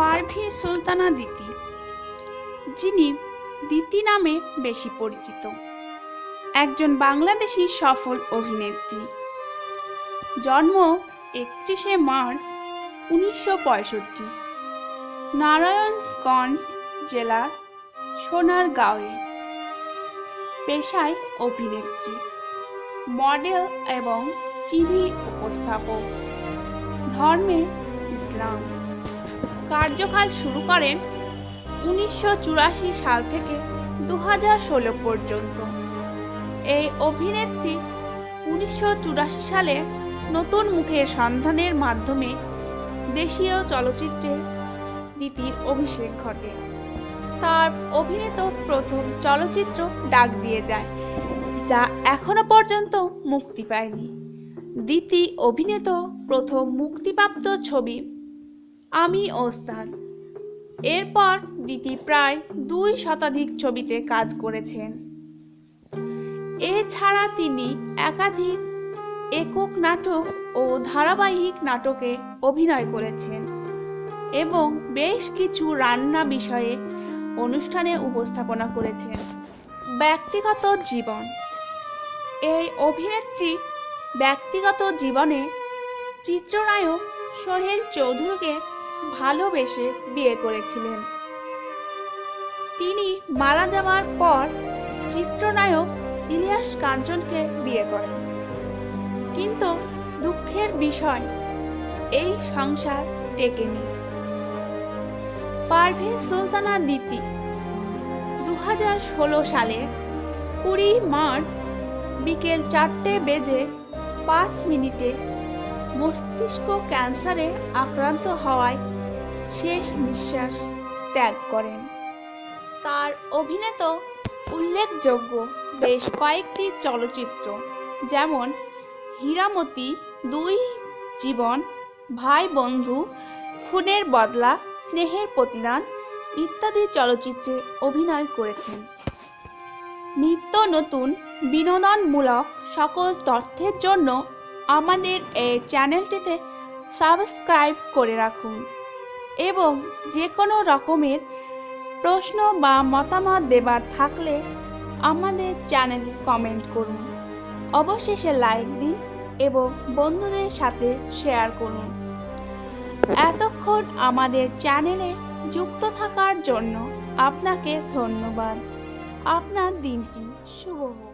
পারভি সুলতানা দিতি, যিনি দিতি নামে বেশি পরিচিত। একজন বাংলাদেশি সফল অভিনেত্রী। জন্ম একত্রিশে মার্চ উনিশশো পঁয়ষট্টি, নারায়ণগঞ্জ জেলার সোনারগাঁওয়ে। পেশায় অভিনেত্রী, মডেল এবং টিভি উপস্থাপক। ধর্মে ইসলাম। কার্যকাল শুরু করেন উনিশশো চুরাশি সাল থেকে দু পর্যন্ত। এই অভিনেত্রী উনিশশো চুরাশি সালে নতুন মুখের সন্ধানের মাধ্যমে দেশীয় চলচ্চিত্রে দিতির অভিষেক ঘটে। তার অভিনীত প্রথম চলচ্চিত্র ডাক দিয়ে যায়, যা এখনও পর্যন্ত মুক্তি পায়নি। দিতি অভিনীত প্রথম মুক্তিপ্রাপ্ত ছবি আমি ওস্তাদ। এরপর দিতি প্রায় দুই শতাধিক ছবিতে কাজ করেছেন। এছাড়া তিনি একাধিক একক নাটক ও ধারাবাহিক নাটকে অভিনয় করেছেন এবং বেশ কিছু রান্না বিষয়ে অনুষ্ঠানে উপস্থাপনা করেছেন। ব্যক্তিগত জীবন। এই অভিনেত্রী ব্যক্তিগত জীবনে চিত্রনায়ক সোহেল চৌধুরীকে ভালোবেসে বিয়ে করেছিলেন। তিনি মারা যাওয়ার পর চিত্রনায়ক ইলিয়াস কাঞ্চনকে বিয়ে করেন। কিন্তু দুঃখের বিষয়, এই সংসার টেকেনি। পারভিন সুলতানা দিতি দু হাজার ষোলো সালে কুড়ি মার্চ বিকেল চারটে বেজে পাঁচ মিনিটে মস্তিষ্ক ক্যান্সারে আক্রান্ত হওয়ায় শেষ নিঃশ্বাস ত্যাগ করেন। তার অভিনীত উল্লেখযোগ্য বেশ কয়েকটি চলচ্চিত্র, যেমন হীরামতি দুই জীবন, ভাই বন্ধু, খুনের বদলা, স্নেহের প্রতিদান ইত্যাদি চলচ্চিত্রে অভিনয় করেছেন। নিত্য নতুন বিনোদনমূলক সকল তথ্যের জন্য আমাদের এই চ্যানেলটিতে সাবস্ক্রাইব করে রাখুন এবং যে কোনো রকমের প্রশ্ন বা মতামত দেবার থাকলে আমাদের চ্যানেলে কমেন্ট করুন। অবশেষে লাইক দিন এবং বন্ধুদের সাথে শেয়ার করুন। এতক্ষণ আমাদের চ্যানেলে যুক্ত থাকার জন্য আপনাকে ধন্যবাদ। আপনার দিনটি শুভ হোক।